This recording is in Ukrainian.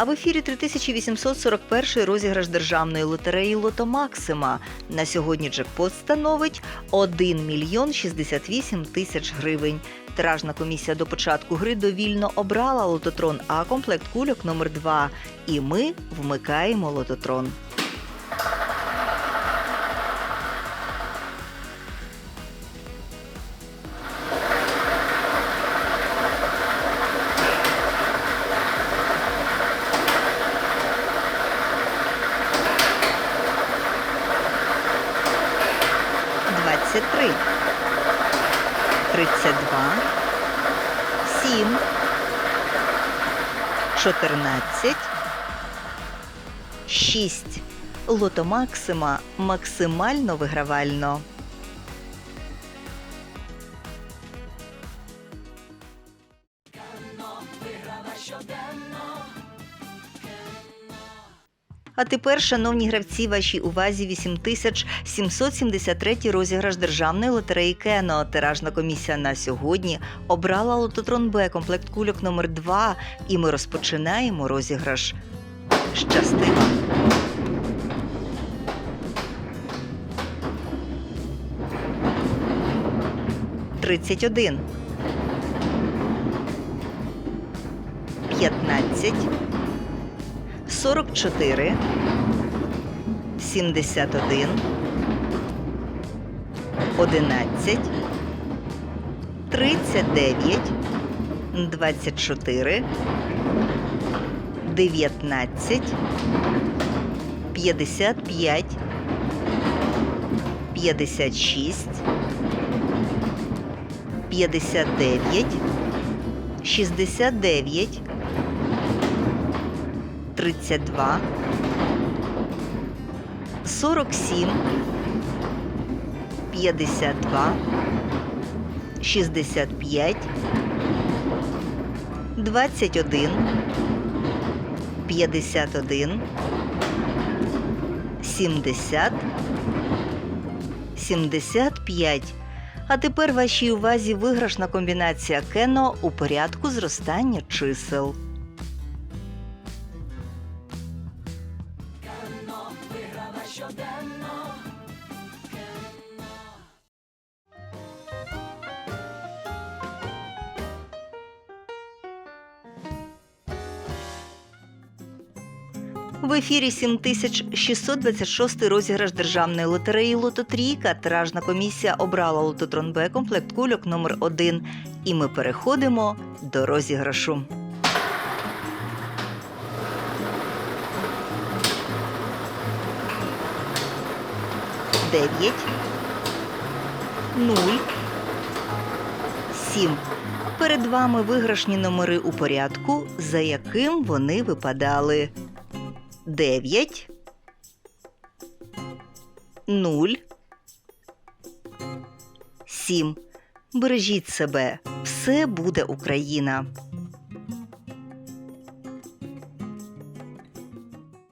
А в ефірі 3841 розіграш державної лотереї Лото Максима. На сьогодні джекпот становить 1 мільйон 68 тисяч гривень. Тиражна комісія до початку гри довільно обрала лототрон А комплект кульок номер 2 І ми вмикаємо лототрон. Двадцять три. Тридцять два. Сім. Чотирнадцять. Шість. Лото Максима максимально вигравально. А тепер, шановні гравці, вашій увазі 8773 розіграш державної лотереї Кено. Тиражна комісія на сьогодні обрала лототрон Б комплект кульок номер 2 і ми розпочинаємо розіграш. Щасти вам! Тридцять один. П'ятнадцять. 44, 71, 11, 39, 24, 19, 55, 56, 59, 69, 32, 47, 52, 65, 21, 51, 70, 75. А тепер вашій увазі виграшна комбінація кено у порядку зростання чисел. В ефірі 7626 розіграш державної лотереї Лототрійка. Тиражна комісія обрала лототрон Б комплект кульок номер 1 І ми переходимо до розіграшу. Дев'ять. Нуль. Сім. Перед вами виграшні номери у порядку, за яким вони випадали. 9 0 7 Бережіть себе. Все буде Україна.